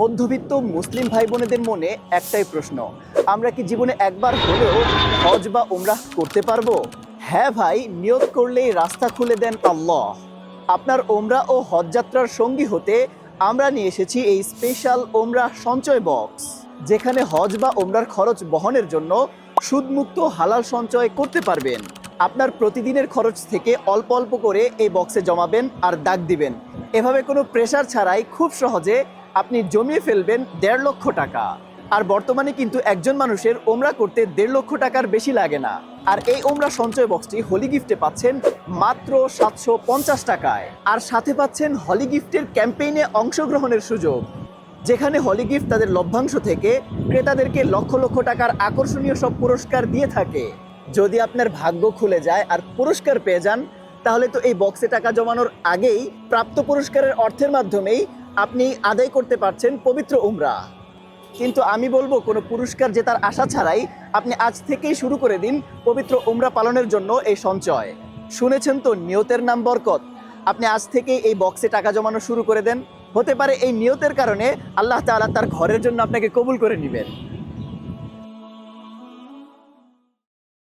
মধ্যবিত্ত মুসলিম ভাই বোনেদের মনে একটাই প্রশ্ন, আমরা কি জীবনে একবার হলেও হজ বা উমরাহ করতে পারব? হ্যাঁ ভাই, নিয়ত করলেই রাস্তা খুলে দেন আল্লাহ। আপনার ওমরা ও হজ যাত্রার সঙ্গী হতে আমরা নিয়ে এসেছি এই স্পেশাল ওমরা সঞ্চয় বক্স যেখানে হজ বা ওমরার খরচ বহনের জন্য সুদমুক্ত হালাল সঞ্চয় করতে পারবেন। আপনার প্রতিদিনের খরচ থেকে অল্প অল্প করে এই বক্সে জমাবেন আর দাগ দিবেন। এভাবে কোনো প্রেশার ছাড়াই খুব সহজে আপনি জমিয়ে ফেলবেন দেড় লক্ষ টাকা। আর বর্তমানে কিন্তু একজন মানুষের ওমরা করতে দেড় লক্ষ টাকার বেশি লাগে না। আর এই ওমরা সঞ্চয় বক্সটি হোলি গিফটে পাচ্ছেন মাত্র সাতশো পঞ্চাশ টাকায়। আর সাথে পাচ্ছেন হলি গিফটের ক্যাম্পেইনে অংশগ্রহণের সুযোগ। যেখানে হলি গিফট তাদের লভ্যাংশ থেকে ক্রেতাদেরকে লক্ষ লক্ষ টাকার আকর্ষণীয় সব পুরস্কার দিয়ে থাকে। যদি আপনার ভাগ্য খুলে যায় আর পুরস্কার পেয়ে যান, তাহলে তো এই বক্সে টাকা জমানোর আগেই প্রাপ্ত পুরস্কারের অর্থের মাধ্যমেই আপনি আদায় করতে পারছেন পবিত্র উমরা। কিন্তু আমি বলব, কোনো পুরস্কার জেতার আশা ছাড়াই আপনি আজ থেকেই শুরু করে দিন পবিত্র উমরা পালনের জন্য এই সঞ্চয়। শুনেছেন তো নিয়তের নাম বরকত? আপনি আজ থেকে এই বক্সে টাকা জমানো শুরু করে দেন। হতে পারে এই নিয়তের কারণে আল্লাহ তালা তার ঘরের জন্য আপনাকে কবুল করে নেবেন।